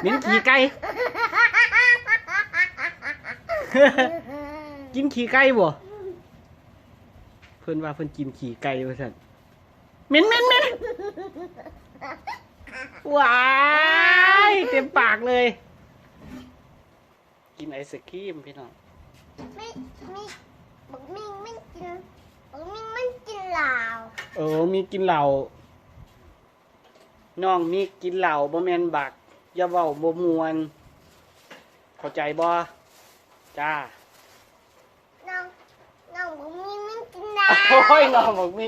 เหม็นขี่ไก่ กินขี่ไก่บ่ เพิ่นว่าเพิ่นกินขี่ไก่ว่าซั่นเหม็นเหม็นเหม็นว้ายเต็มปากเลย กินไอศครีมพี่น้องไม่ไม่บอกมิงไม่กินบอกมิงไม่กินเหล้าเออมีกินเหล้าน้องมีกินเหล้าบ่แม่นบัก อย่าเว้าบ่มวน เข้าใจบ่จ้า น้องน้องบอกมิงไม่กินเหล้าโอ้ยน้องบอกมี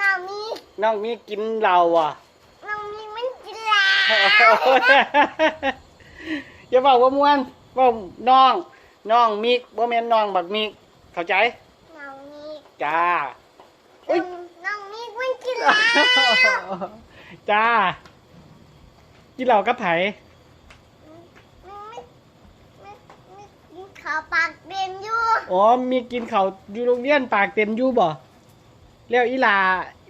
น้องมีน้องมีกินเหล้าอะ น้องมีไม่กินเหล้าอย่าบอกว่ามวนว่าน้อง น้องมิกบ่แม่นน้องบักมิก เข้าใจ น้องมีจ้าน้องน้องมีไม่กินเหล้าจ้า กินเหล้ากับไผไม่ไม่ไม่ไม่กินข้าวปากเต็มอยู่อ๋อมีกินข้าวอยู่โรงเรียนปากเต็มอยู่บ่แล้วอีหลา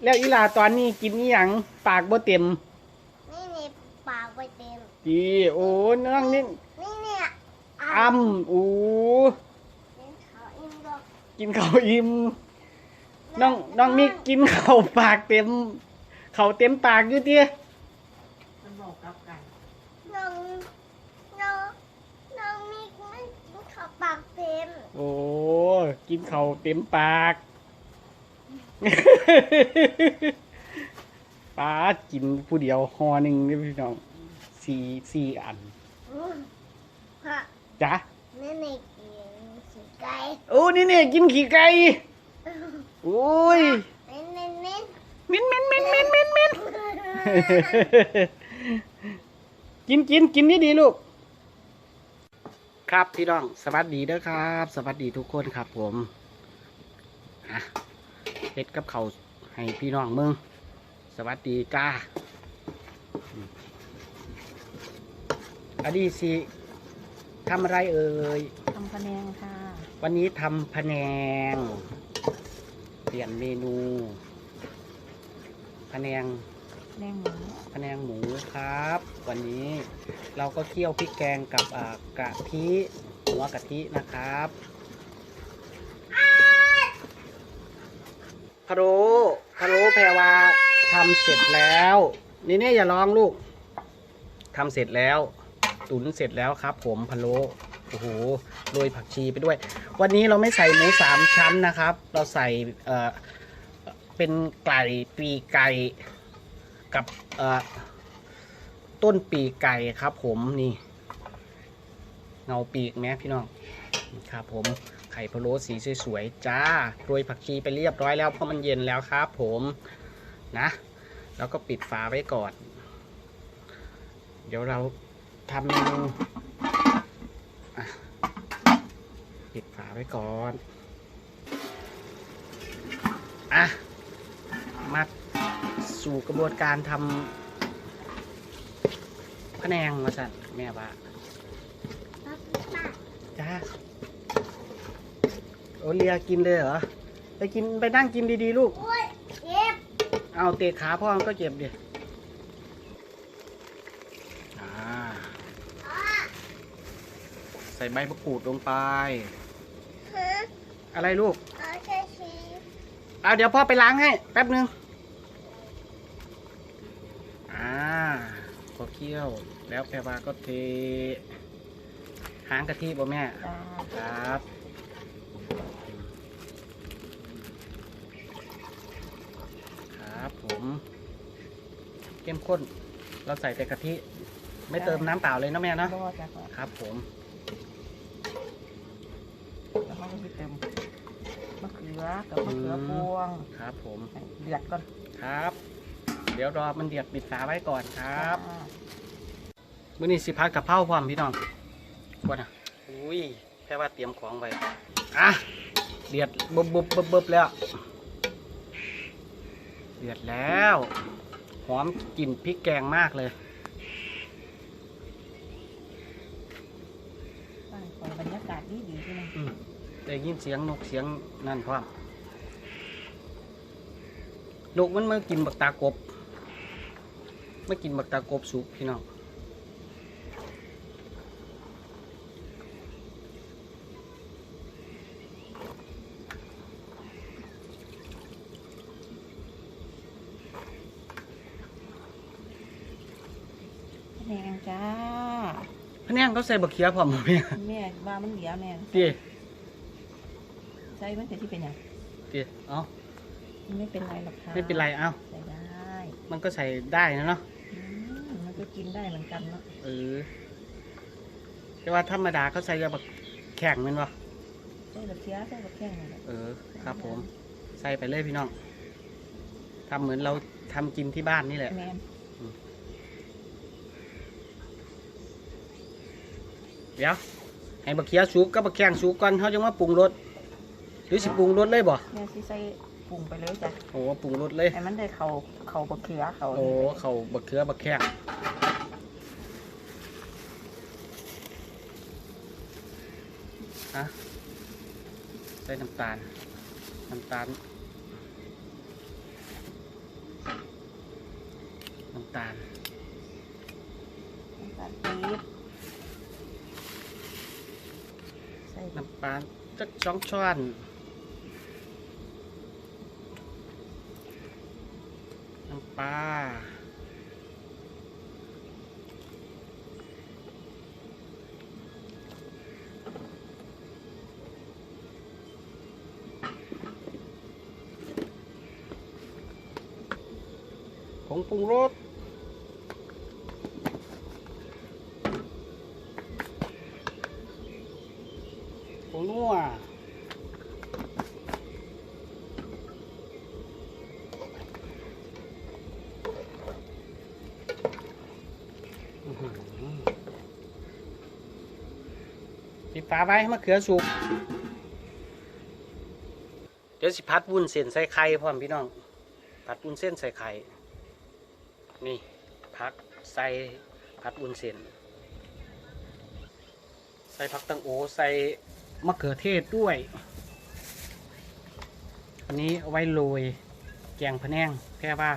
แล้วอีหลาตอนนี้กินอีหยังปากบ่เต็มนี่นี่ปากไปเต็มดีโอ้น้องนี่นี่เนี่ยอ้ำอู้กินข้าวอิ่มดอกกินข้าวอิ่มน้องน้องมิกกินข้าวปากเต็มข้าวเต็มปากอยู่ติ มันบอกกับกัน น้องน้องน้องมีไม่กินข้าว ปากเต็มโอ้กินข้าวเต็มปาก ป้ากินผู้เดียวหอหนึ่งนี่พี่น้องสี่สี่อันอืมฮะจ้ะนี่นี่กินสีไก่โอ้นี่เนี่ยกินขี้ไก่โอ้ยเน้นเน้นเน้นมินมินมินมินมินมินกินกินกินนี่ดีลูก ครับพี่น้องสวัสดีเด้อครับ สวัสดีทุกคนครับ ผมอะเฮ็ดกับเขาวให้พี่น้องมึง สวัสดีจ้าอืมอดีสิทำอะไรเอ่ยทำคะแนนค่ะ วันนี้ทำพะแนง เปลี่ยนเมนูพะแนงแนงหมูพะแนงหมูครับ วันนี้ เราก็เคี่ยวพริกแกงกับกะทิหัวกะทินะครับพะโล้พะโล้แพรวาทำเสร็จแล้ว นี่เนี่ยอย่าร้องลูกทำเสร็จแล้ว ตุ๋นเสร็จแล้วครับ ผมพะโล้โอ้โหโรยผักชีไปด้วย วันนี้เราไม่ใส่หมูสามชั้นนะครับ เราใส่เเป็นไก่ปีไก่กับ ต้นปีกไก่ครับ ผมนี่ เงาปีกแม้พี่น้องครับผมไข่พะโล้สีสวยๆจ้าโรยผักชีไปเรียบร้อยแล้วเพราะมันเย็นแล้วครับ ผมนะ แล้วก็ปิดฝาไว้ก่อน เดี๋ยวเราทำเมนูปิดฝาไว้ก่อนอะมาสู่กระบวนการทำ พะแนงมาสั่นแม่ว่าจ้าโอเลียกินเลยเหรอ ไปกินไปนั่งกินดีๆลูกโอ้ยเจ็บเอาเตะขาพ่อมันก็เจ็บดิอ่าใส่ใบมะกรูดลงไปฮะอะไรลูกเอาแค่ชีเอาเดี๋ยวพ่อไปล้างให้ แป๊บนึง อ่าพอเคี่ยว แล้วแพรวาก็เทหางกะทิบ่แม่ จ้าครับครับผมเข้มข้น เราใส่แต่กะทิ ไม่เติมน้ำเปล่าเลยนะแม่เนาะรอจ้ะก่อนครับผม แล้วเขาก็จะเติมมะเขือกับมะเขือพวงครับผม ให้เดือดก่อนครับ เดี๋ยวรอมันเดือดปิดฝาไว้ก่อนครับ จ้า มื้อนี้สิพักกะเพาพร้อมพี่น้องกวนอะอุ้ยแค่ว่าเตรียมของไว้อะเดือดบุบบุบบุบบแล้วเดือดแล้วหอมกลิ่นพริกแกงมากเลยบรรยากาศดีดีใช่ไหมได้ยินเสียงนกเสียงนั่นพร้อมนกมันมากินบักตากบมากินบักตากบสุกพี่น้อง เขาใส่บักเขียพร้อมบ่แม่แม่ว่ามันเหลือแม่ติใส่มันจะที่เป็นหยังติเอ้าไม่เป็นไรหรอกค่ะไม่เป็นไรเอ้าใส่ได้มันก็ใส่ได้นะเนาะอืมมันก็กินได้เหมือนกันเนาะเออแต่ว่าธรรมดาเขาใส่แบักแข็งแมันบ่ใส่แบบเคี้ยวใส่แบบแข้งนี่แหละเออครับผม ใส่ไปเลยพี่น้องทำเหมือนเราทำกินที่บ้านนี่แหละ แมน เดี๋ยวให้บักเขียสุกกับบักแข้งสุกก่อนเขาจะมาปรุงรสหรือสิปรุงรสเลยบ่แม่สิใส่ปรุงไปเลยจ้ะโอ้ปรุงรสเลยให้มันได้เขาเขาบะเขือเขาโอ้เขาบักเขือบักแข้งอะใส่น้ำตาลน้ำตาลน้ำตาลน้ำตาลปี๊บใส่ น้ำตาจักสองช้อนน้ำปลาผงปรุงรส นัวปิดฝาไว้ให้มะเขือสุก เดี๋ยวสิพัดวุ้นเส้นใส่ไข่พร้อมพี่น้องผัดวุ้นเส้นใส่ไข่ นี่พักใส่ผัดวุ้นเส้น ใส่ผักตังโอใส่ มะเขือเทศด้วย อันนี้เอาไว้โรยแกงพะแนงแค่ว่า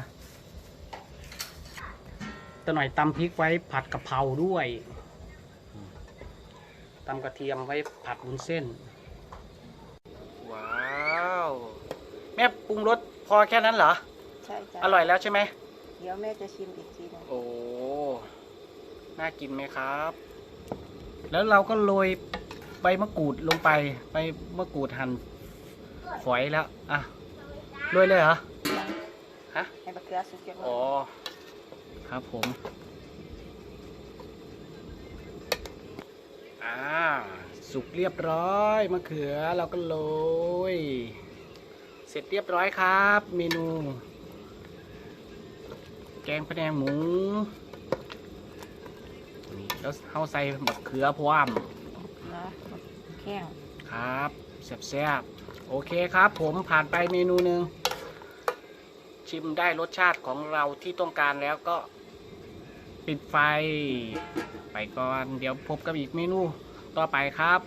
ตะหน่อยตำพริกไว้ผัดกะเพราด้วยตำกระเทียมไว้ผัดวุ้นเส้น ว้าว แม่ปรุงรสพอแค่นั้นเหรอ ใช่จ้ะอร่อยแล้วใช่ไหม เดี๋ยวแม่จะชิมอีกทีหนึงโอ้ น่ากินไหมครับ แล้วเราก็โรย ใบมะกรูดลงไปใบมะกรูดหั่นฝอยแล้วอะโรยเลยเหรอฮะให้บะเขือสุกเก็บไว้อ๋อครับผมอ่าสุกเรียบร้อยมะเขือเราก็โรยเสร็จเรียบร้อยครับ เมนู แกงพะแนงหมูนี่แล้วเฮาใส่มะเขือพร้อมนะ แข้งครับแซ่บๆโอเคครับ ผมผ่านไปเมนูหนึ่งชิมได้รสชาติของเราที่ต้องการแล้วก็ ปิดไฟ ไปก่อนเดี๋ยวพบกับอีกเมนูต่อไปครับ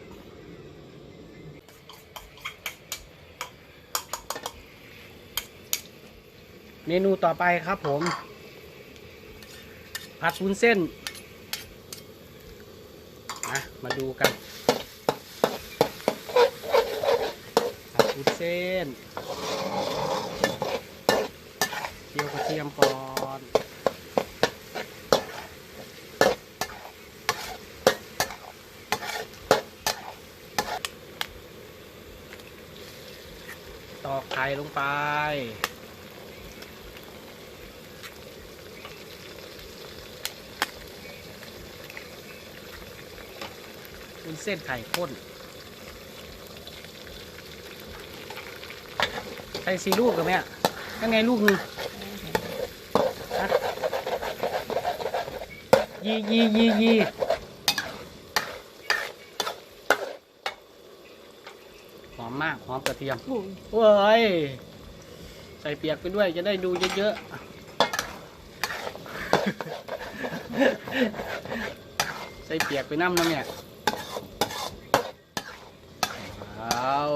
เมนูต่อไปครับผม ผัดวุ้นเส้นนะมาดูกัน ผัด วุ้นเส้นเจียวกระเทียมก่อนตอกไข่ลงไปวุ้นเส้นไข่ข้น ส่สีลูกกับแม่ยังไงลูกหนึงยียียียีหอมมากหอมกระเทียมเว้ยใส่เปียกไปด้วยจะได้ดูเยอะๆ ใส่เปียกไปน้ำน้ำเนี่ยว้าว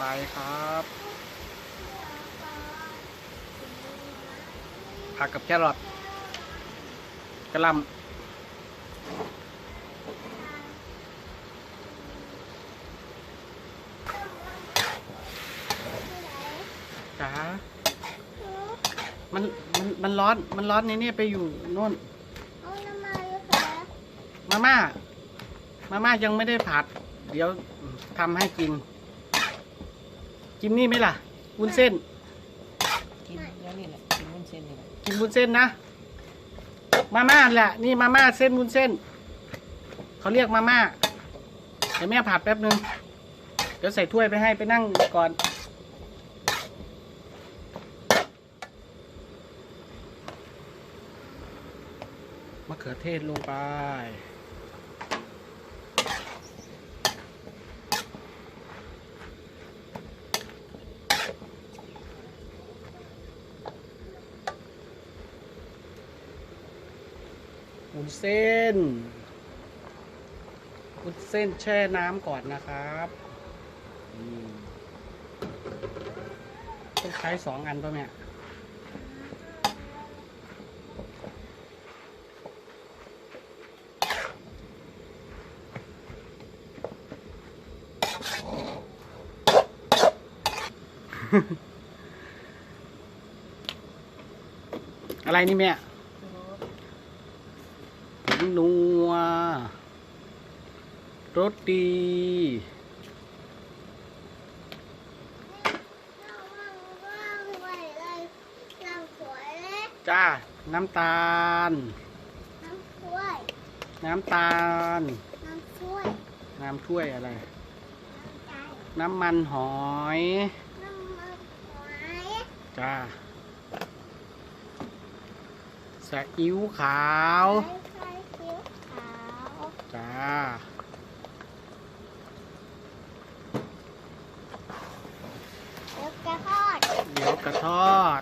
ไปครับผักกับแครอทกระหลำจ๋ามันมันมันร้อนมันร้อนในนี่ไปอยู่โน่นเอาน้ำมันเลยค่ะมาม่า มาม่ายังไม่ได้ผัด เดี๋ยวทำให้กิน กินนี่ไหมล่ะวุ้นเส้น กินแล้วนี่แหละกินวุ้นเส้นนี่แหละกินวุ้นเส้นนะ มาม่าแหละ นี่มาม่าเส้นวุ้นเส้น เขาเรียกมาม่าเดี๋ยวแม่ผัดแป๊บนึง เดี๋ยวใส่ถ้วยไปให้ไปนั่งก่อน มะเขือเทศลงไป วุ้นเส้นวุ้นเส้นแช่น้ำก่อนนะครับต้องใช้สองอันป่ะแม่อะไรนี่แม่ นัว รสดีน้ำมันว่างไว้เลยน้ำสวยเลยจ้า น้ำตาล น้ำถ้วย น้ำตาล น้ำถ้วย น้ำถ้วยอะไร น้ำใจน้ำมันหอย น้ำมันหอย จ้าสะอิ๊วขาว ไข่ไข่เขียวขาว จ้าแล้วกระทอดเดี๋ยวกระทอด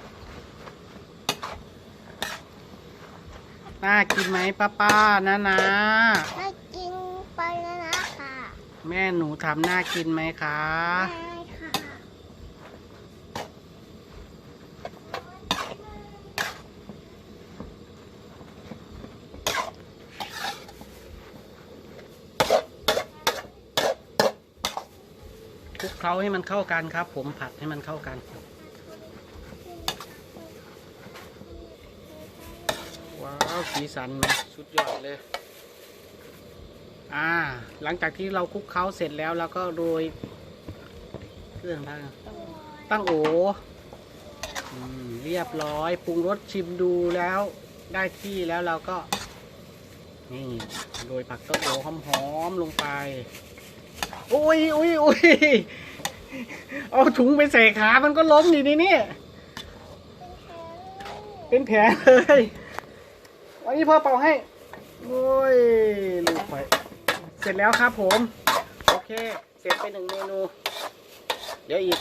น่ากินไหมป้าป้านะนะน่ากินไปแล้วนะค่ะ แม่หนูทำน่ากินไหมคะได้ค่ะ คลุก เคล้าให้มันเข้ากันครับ ผมผัดให้มันเข้ากันว้าวสีสันมันสุดยอดเลย อ่า หลังจากที่เราคลุกเคล้าเสร็จแล้วเราก็โรยเครื่องทั้งตั้งโออืมเรียบร้อยปรุงรสชิมดูแล้วได้ที่แล้วเราก็ นี่โรยผักต้นโอหอมๆลงไป อุ้ยอุ้ยอุ้ย เอาถุงไปใส่ขา มันก็ล้มดีนี่นี่ เป็นแผลเลย วันนี้พ่อเป่าให้ โอ้ยลูกไปเสร็จแล้วครับผม โอเค เสร็จไปหนึ่งเมนู เดี๋ยวอีก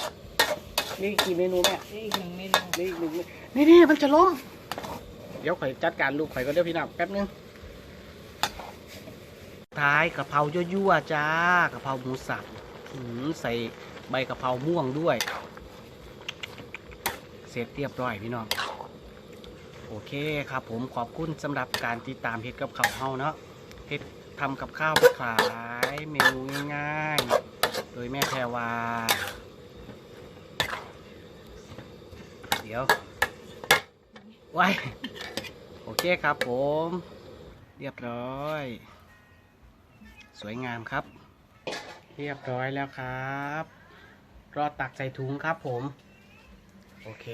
นี่กี่เมนูแม่นี่อีกหนึ่งเมนูนี่อีกหนึ่งเมนูนี่นี่มันจะล้ม เดี๋ยวข่อยจัดการลูกข่อยก็เดี๋ยวพี่น้ำแป๊บนึง ท้ายกะเพรายั่วๆจ้ากะเพราหมูสับหืมใส่ ใบกะเพราม่วงด้วย เสร็จเรียบร้อยพี่น้อง โอเคครับผมขอบคุณสำหรับการติดตามเฮ็ดกับข้าวเฮาเนาะเฮ็ดทำกับข้าวขายเมนูง่ายๆ โดยแม่แพรวา เดี๋ยวไว้โอเคครับผม เรียบร้อย สวยงามครับ เรียบร้อยแล้วครับ รอตักใส่ถุงครับผม โอเค